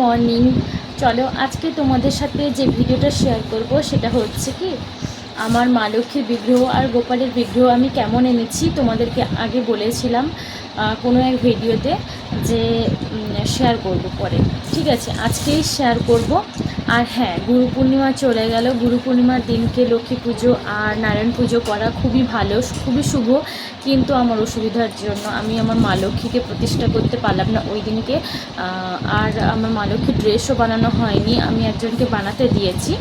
Morning চলো, আজকে তোমাদের সাথে যে ভিডিওটা শেয়ার করব, সেটা হচ্ছে কি, আমার মা লক্ষ্মীর বিগ্রহ আর গোপালের বিগ্রহ আমি কেমন এনেছি তোমাদেরকে আগে বলেছিলাম কোনো এক ভিডিওতে যে শেয়ার করব পরে। ঠিক আছে, আজকেই শেয়ার করব। আর হ্যাঁ গুরু পূর্ণিমা চলে গেল। গুরু পূর্ণিমার দিনকে লক্ষ্মী পুজো আর নারায়ণ পুজো করা খুবই ভালো, খুবই শুভ। কিন্তু আমার অসুবিধার জন্য আমি আমার মা লক্ষ্মীকে প্রতিষ্ঠা করতে পারলাম না ওই দিনকে। আর আমার মা লক্ষ্মীর ড্রেসও বানানো হয়নি, আমি একজনকে বানাতে দিয়েছি।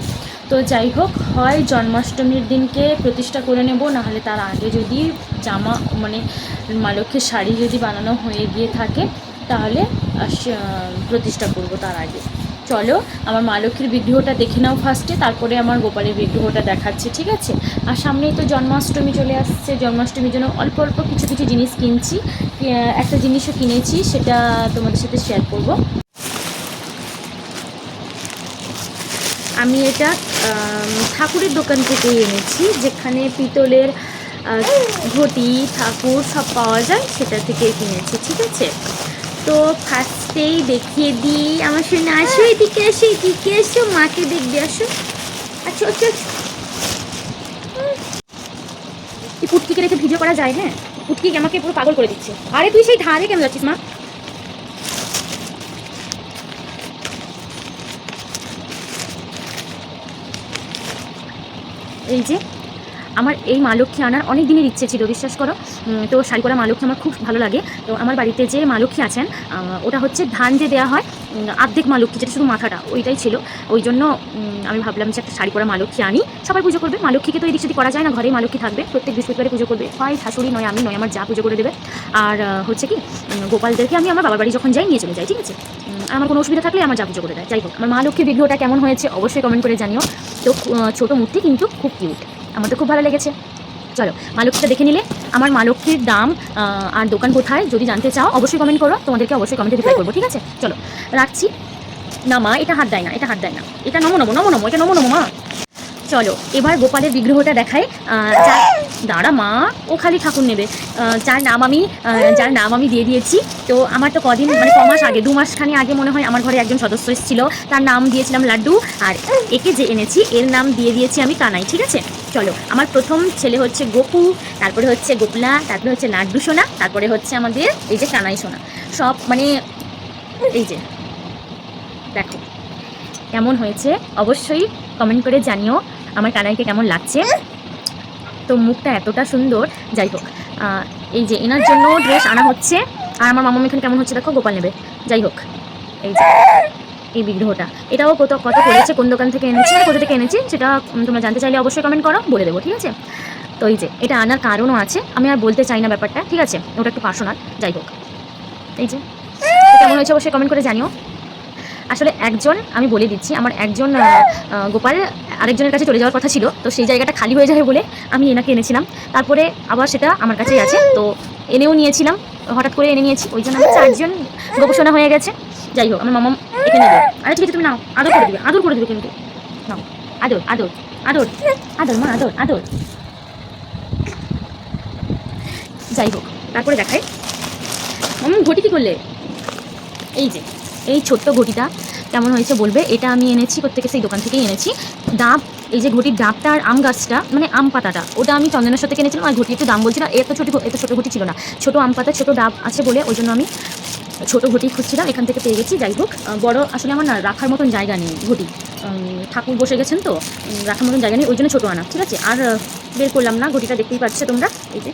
তো যাই হোক, হয় জন্মাষ্টমীর দিনকে প্রতিষ্ঠা করে নেব, নাহলে তার আগে যদি জামা মানে মা লক্ষ্মীর শাড়ি যদি বানানো হয়ে গিয়ে থাকে, তাহলে প্রতিষ্ঠা করব তার আগে। চলো, আমার মা লক্ষ্মীর বিগ্রহটা দেখে নাও ফার্স্টে তারপরে আমার গোপালের বিগ্রহটা দেখাচ্ছি, ঠিক আছে? আর সামনেই তো জন্মাষ্টমী চলে আসছে, জন্মাষ্টমীর জন্য অল্প অল্প কিছু কিছু জিনিস কিনছি একটা জিনিসও কিনেছি, সেটা তোমাদের সাথে শেয়ার করব। আমি এটা ঠাকুরের দোকান থেকেই এনেছি, যেখানে পিতলের ঘটি ঠাকুর সব পাওয়া যায়, সেটা থেকেই কিনেছি, ঠিক আছে? তো ফার্স্টেই দেখিয়ে দিই। আমার সঙ্গে আসো, এদিকে আসো এদিকে আসো। মাকে দেখবে, আসো। আচ্ছা আচ্ছা এই পুটকিকে রেখে ভিডিও করা যায় হ্যাঁ? পুটকি আমাকে পুরো পাগল করে দিচ্ছে। আরে, তুই সেই ধারে কেন যাচ্ছিস, মা? এই যে আমার এই মা লক্ষ্মী আনার অনেক দিনের ইচ্ছে ছিল, বিশ্বাস করো। তো শাড়ি পরা মা লক্ষ্মী আমার খুব ভালো লাগে। তো আমার বাড়িতে যে মা লক্ষ্মী আছেন ওটা হচ্ছে ধান যে দেওয়া হয় আর্ধেক মা লক্ষ্মী, যেটা শুধু মাথাটা, ওইটাই ছিল। ওই জন্য আমি ভাবলাম যে একটা শাড়ি পরা মা লক্ষ্মী আনি। সবাই পুজো করবে, মা লক্ষ্মীকে তো এদিক সেদিক করা যায় না ঘরেই মা লক্ষ্মী থাকবে, প্রত্যেক বৃহস্পতিবারে পুজো করবে। হয় শাশুড়ি, নয় আমি, নয় আমার যা পুজো করে দেবে। আর হচ্ছে কি গোপালদেরকে আমি আমার বাবার বাড়ি যখন যাই, নিয়ে চলে যাই, ঠিক আছে? আমার কোনো অসুবিধা থাকলে আমার যা পুজো করে দেয়। যাই হোক, আমার মা লক্ষ্মী বিগ্রহটা কেমন হয়েছে, অবশ্যই কমেন্ট করে জানিও। তো ছোটো মূর্তি কিন্তু খুব কিউট আমার তো খুব ভালো লেগেছে। চলো মালকটা দেখে নিলে। আমার মা লক্ষ্মীর দাম আর দোকান কোথায় যদি জানতে চাও, অবশ্যই কমেন্ট করো। তোমাদেরকে অবশ্যই কমেন্টে রিপ্লাই করব, ঠিক আছে? চলো, রাখছি। না মা, এটা হাত দেয় না, এটা হাত দেয় না। এটা নমো নমো নমো নমো, এটা নমো নমো, মা। চলো, এবার গোপালের বিগ্রহটা দেখায় দাঁড়া মা, ও খালি ঠাকুর নেবে। যার নাম আমি যার নাম আমি দিয়ে দিয়েছি। তো আমার তো কদিন মানে ক মাস আগে, দু মাসখানি আগে মনে হয় আমার ঘরে একজন সদস্য এসেছিল। তার নাম দিয়েছিলাম লাড্ডু। আর একে যে এনেছি, এর নাম দিয়ে দিয়েছি আমি কানাই, ঠিক আছে? চলো, আমার প্রথম ছেলে হচ্ছে গোপু, তারপরে হচ্ছে গোপলা, তারপরে হচ্ছে লাড্ডু সোনা, তারপরে হচ্ছে আমাদের এই যে কানাই সোনা। সব মানে এই যে, দেখো, কেমন হয়েছে? অবশ্যই কমেন্ট করে জানিও, আমার কানাইকে কেমন লাগছে? তো মুখটা এতটা সুন্দর। যাই হোক এই যে এনার জন্য ড্রেস আনা হচ্ছে। আর আমার মামা এখানে কেমন হচ্ছে দেখো, গোপাল নেবে। যাই হোক, এই যে, এই বিগ্রহটা। এটাও কত কত করেছে, কোন দোকান থেকে এনেছে আর কোথা থেকে এনেছি, সেটা তোমরা জানতে চাইলে অবশ্যই কমেন্ট করো, বলে দেবো, ঠিক আছে? তো এই যে, এটা আনার কারণও আছে, আমি আর বলতে চাই না ব্যাপারটা, ঠিক আছে? ওটা একটু পার্সোনাল যাই হোক। এই যে কেমন হয়েছে অবশ্যই কমেন্ট করে জানিও। আসলে একজন, আমি বলে দিচ্ছি, আমার একজন গোপাল আরেকজনের কাছে চলে যাওয়ার কথা ছিল, তো সেই জায়গাটা খালি হয়ে যাবে বলে আমি এনাকে এনেছিলাম। তারপরে আবার সেটা আমার কাছেই আছে, তো এনেও নিয়েছিলাম, হঠাৎ করে এনে নিয়েছি, ওই জন্য চারজন গোপসোনা হয়ে গেছে। যাই হোক, আমার মামা এখানে আরে ঠিক আছে, তুমি নাও, আদর করে দিবে, আদর করে দিবে কিন্তু। নাও, আদর আদর আদর আদর মা, আদর আদর। যাই হোক, তারপরে দেখাই। মামা ঘটি কি করলে? এই যে। এই ছোট্ট ঘটিটা কেমন হয়েছে বলবে? এটা আমি এনেছি প্রত্যেকে সেই দোকান থেকেই এনেছি। ডাব, এই যে ঘটির ডাবটা আর আম গাছটা মানে আম পাতাটা, ওটা আমি চন্দনের সাথে কিনেছিলাম আর ঘটি একটু দাম বলছিল এত ছোট এত ছোটো ঘটি ছিল না। ছোটো আম পাতা ছোটো ডাব আছে বলে ওই জন্য আমি ছোটো ঘটি খুঁজছিলাম, এখান থেকে পেয়ে গেছি। যাই হোক বড় আসলে আমার না রাখার মতন জায়গা নেই ঘটি। ঠাকুর বসে গেছেন তো রাখার মতন জায়গা নেই, ওই জন্য ছোটো আনা, ঠিক আছে? আর বের করলাম না, ঘটিটা দেখতেই পাচ্ছ তোমরা, এই যে।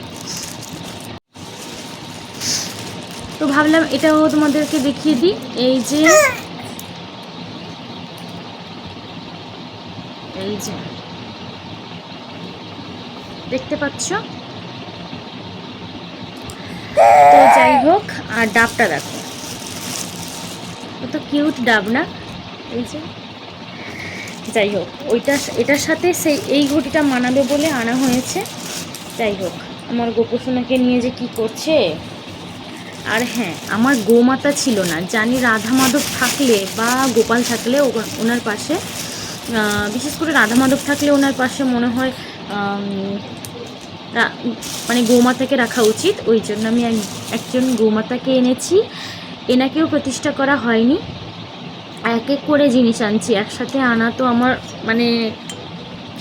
তো ভাবলাম এটাও তোমাদেরকে দেখিয়ে দিই। এই যে এই যে, দেখতে পাচ্ছ? তো যাই হোক, আর ডাবটা দেখো। কত কিউট ডাব না? এই যে, যাই হোক, ওইটা, এটার সাথে সেই, এই ঘটিটা মানাবে বলে আনা হয়েছে। যাই হোক, আমার গোপসোনাকে নিয়ে যে কি করছে? আর হ্যাঁ আমার গোমাতা ছিল না। জানি রাধা মাধব থাকলে বা গোপাল থাকলে ওনার পাশে বিশেষ করে রাধা মাধব থাকলে ওনার পাশে মনে হয় মানে গোমাতাকে রাখা উচিত। ওই জন্য আমি এক- একজন গোমাতাকে এনেছি। এনাকেও প্রতিষ্ঠা করা হয়নি। এক এক করে জিনিস আনছি। একসাথে আনা তো আমার মানে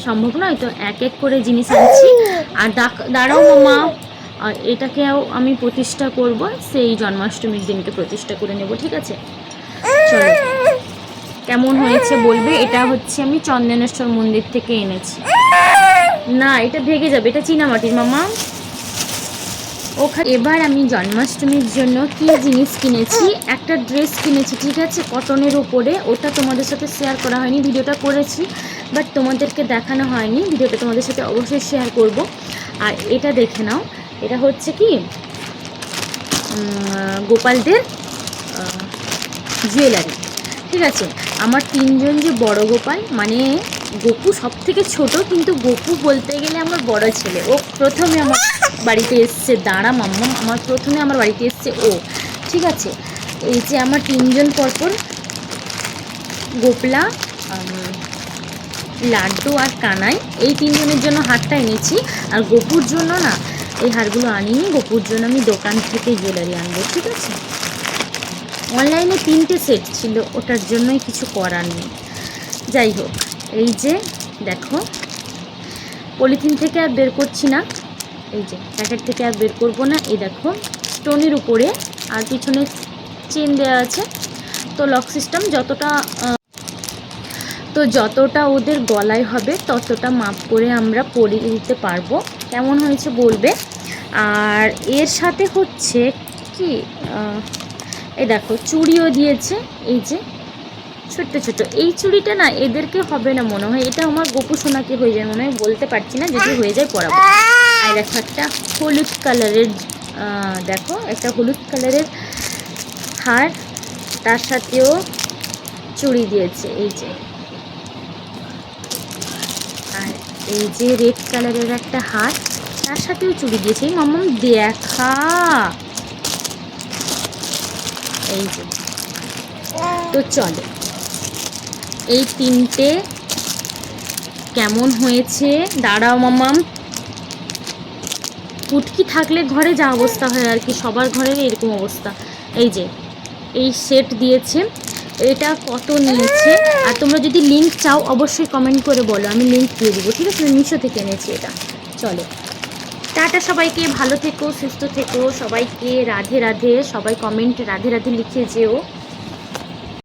সম্ভব নয়, তো এক এক করে জিনিস আনছি। আর দাঁড়াও মামা। এটাকেও আমি প্রতিষ্ঠা করব, সেই জন্মাষ্টমীর দিনকে প্রতিষ্ঠা করে নেব, ঠিক আছে? চলো। কেমন হয়েছে বলবে? এটা হচ্ছে আমি চন্দনেশ্বর মন্দির থেকে এনেছি। না, এটা ভেঙে যাবে, এটা চীনামাটির, মামা। ওখানে এবার আমি জন্মাষ্টমীর জন্য কি জিনিস কিনেছি? একটা ড্রেস কিনেছি, ঠিক আছে? কটনের উপরে। ওটা তোমাদের সাথে শেয়ার করা হয়নি, ভিডিওটা করেছি বাট তোমাদেরকে দেখানো হয়নি। ভিডিওটা তোমাদের সাথে অবশ্যই শেয়ার করব। আর এটা দেখে নাও এটা হচ্ছে কি? গোপালদের জুয়েলারি ঠিক আছে? আমার তিনজন যে বড় গোপাল মানে গোপু সব থেকে ছোট, কিন্তু গোপু বলতে গেলে আমার বড় ছেলে। ও প্রথমে আমার বাড়িতে এসছে। দাঁড়া মাম্মা, আমার প্রথমে আমার বাড়িতে এসছে ও। ঠিক আছে? এই যে আমার তিনজন পরপর গোপলা লাড্ডু আর কানাই, এই তিনজনের জন্য হারটা এনেছি। আর গোপুর জন্য না এই হারগুলো আনিনি গোপুর জন্য আমি দোকান থেকে জুয়েলারি আনব, ঠিক আছে? অনলাইনে তিনটে সেট ছিল, ওটার জন্যই কিছু করার নেই। যাই হোক, এই যে দেখো পলিথিন থেকে আর বের করছি না। এই যে প্যাকেট থেকে আর বের করব না। এই দেখো স্টোনের উপরে আর পিছনে চেন দেওয়া আছে। তো লক সিস্টেম যতটা তো যতটা ওদের গলায় হবে, ততটা মাপ করে আমরা পরিয়ে দিতে পারব। কেমন হয়েছে বলবে? আর এর সাথে হচ্ছে কি এই দেখো, চুড়িও দিয়েছে, এই যে ছোট্ট ছোট এই চুড়িটা না এদেরকে হবে না মনে হয়, এটা আমার গোপু সোনাকে হয়ে যায়, মনে হয় বলতে পারছি না, যদি হয়ে যায় পরাবো। আর দেখো একটা হলুদ কালারের দেখো, একটা হলুদ কালারের হার, তার সাথেও চুড়ি দিয়েছে, এই যে আর এই যে রেড কালারের একটা হাত তার সাথেও চুড়ি দিয়েছে। এই মাম্মাম দেখা। এই যে। তো চলো। এই তিনটে কেমন হয়েছে? দাঁড়াও মামাম। পুটকি থাকলে ঘরে যা অবস্থা হয় আর কি, সবার ঘরে এরকম অবস্থা। এই যে, এই সেট দিয়েছে। এটা কত নিয়েছে। আর তোমরা যদি লিঙ্ক চাও, অবশ্যই কমেন্ট করে বলো। আমি লিঙ্ক দিয়ে দেবো, ঠিক আছে? মিশো থেকে এনেছি এটা। চলো। টাটা সবাইকে, ভালো থেকো, সুস্থ থেকো। সবাইকে রাধে রাধে, সবাই কমেন্ট রাধে রাধে লিখে যেও।